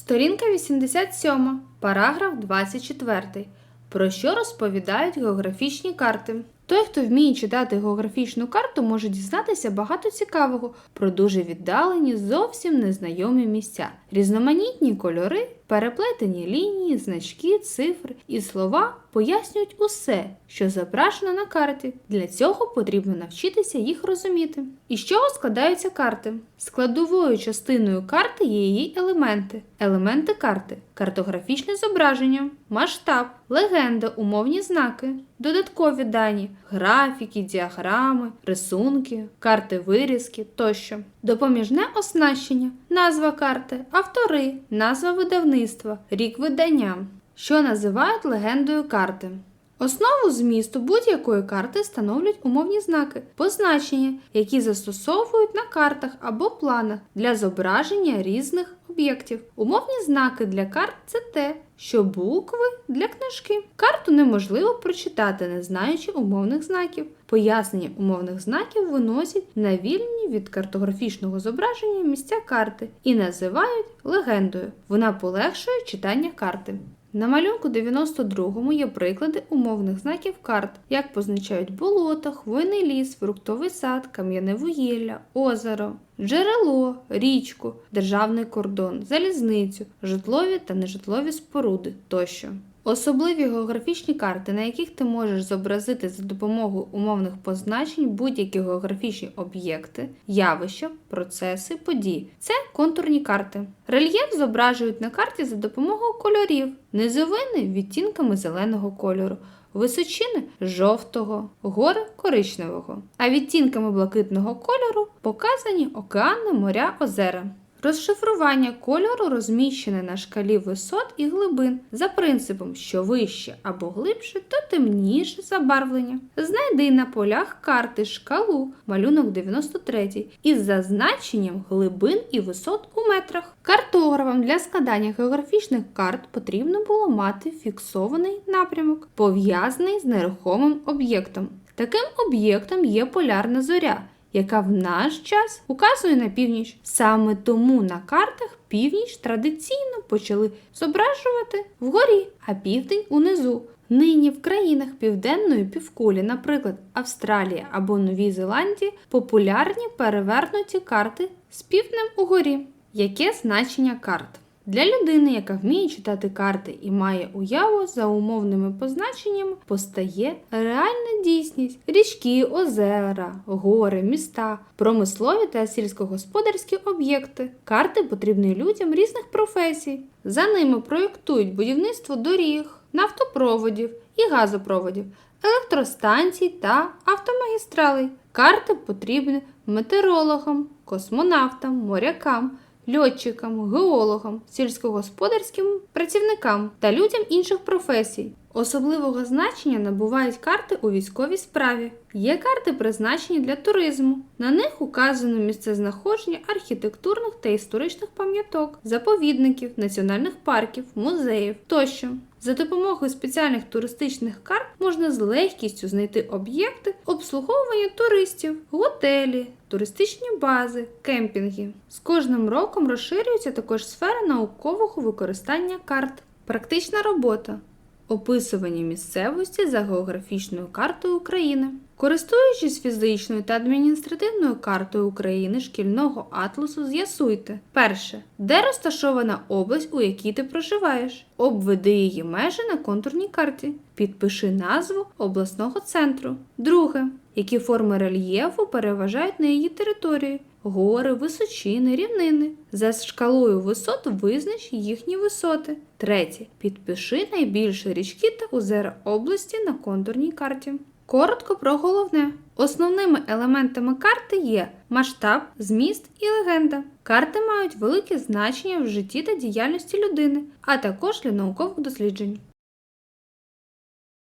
Сторінка 87, параграф 24. Про що розповідають географічні карти? Той, хто вміє читати географічну карту, може дізнатися багато цікавого про дуже віддалені, зовсім незнайомі місця, різноманітні кольори, переплетені лінії, значки, цифри і слова пояснюють усе, що зображено на карті. Для цього потрібно навчитися їх розуміти. Із чого складаються карти? Складовою частиною карти є її елементи. Елементи карти картографічне зображення, масштаб, легенда, умовні знаки, додаткові дані, графіки, діаграми, рисунки, карти вирізки тощо. Допоміжне оснащення, назва карти, автори, назва видавництва, рік видання, що називають легендою карти. Основу змісту будь-якої карти становлять умовні знаки, позначення, які застосовують на картах або планах для зображення різних об'єктів. Умовні знаки для карт це те, що букви для книжки. Карту неможливо прочитати, не знаючи умовних знаків. Пояснення умовних знаків виносять на вільні від картографічного зображення місця карти і називають легендою. Вона полегшує читання карти. На малюнку 92-му є приклади умовних знаків карт, як позначають болото, хвойний ліс, фруктовий сад, кам'яне вугілля, озеро, джерело, річку, державний кордон, залізницю, житлові та нежитлові споруди тощо. Особливі географічні карти, на яких ти можеш зобразити за допомогою умовних позначень будь-які географічні об'єкти, явища, процеси, події. Це контурні карти. Рельєф зображують на карті за допомогою кольорів, низовини відтінками зеленого кольору. Височини жовтого, гори коричневого, а відтінками блакитного кольору показані океани, моря, озера. Розшифрування кольору розміщене на шкалі висот і глибин за принципом, що вище або глибше, то темніше забарвлення. Знайди на полях карти шкалу, малюнок 93, із зазначенням глибин і висот у метрах. Картографам для складання географічних карт потрібно було мати фіксований напрямок, пов'язаний з нерухомим об'єктом. Таким об'єктом є полярна зоря яка в наш час указує на північ. Саме тому на картах північ традиційно почали зображувати вгорі, а південь унизу. Нині в країнах південної півкулі, наприклад, Австралії або Новій Зеландії, популярні перевернуті карти з півднем угорі. Яке значення карт? Для людини, яка вміє читати карти і має уяву за умовними позначеннями, постає реальна дійсність: річки, озера, гори, міста, промислові та сільськогосподарські об'єкти. Карти потрібні людям різних професій. За ними проєктують будівництво доріг, нафтопроводів і газопроводів, електростанцій та автомагістралей. Карти потрібні метеорологам, космонавтам, морякам льотчикам, геологам, сільськогосподарським працівникам та людям інших професій. Особливого значення набувають карти у військовій справі. Є карти, призначені для туризму. На них указано місце знаходження архітектурних та історичних пам'яток, заповідників, національних парків, музеїв тощо. За допомогою спеціальних туристичних карт можна з легкістю знайти об'єкти обслуговування туристів, готелі, туристичні бази, кемпінги. З кожним роком розширюється також сфера наукового використання карт. Практична робота. Описування місцевості за географічною картою України. Користуючись фізичною та адміністративною картою України шкільного атласу, з'ясуйте перше, де розташована область, у якій ти проживаєш. Обведи її межі на контурній карті. Підпиши назву обласного центру. Друге, які форми рельєфу переважають на її території. Гори, височини, рівнини. За шкалою висот визнач їхні висоти. Третє. Підпиши найбільші річки та озера області на контурній карті. Коротко про головне. Основними елементами карти є масштаб, зміст і легенда. Карти мають велике значення в житті та діяльності людини, а також для наукових досліджень.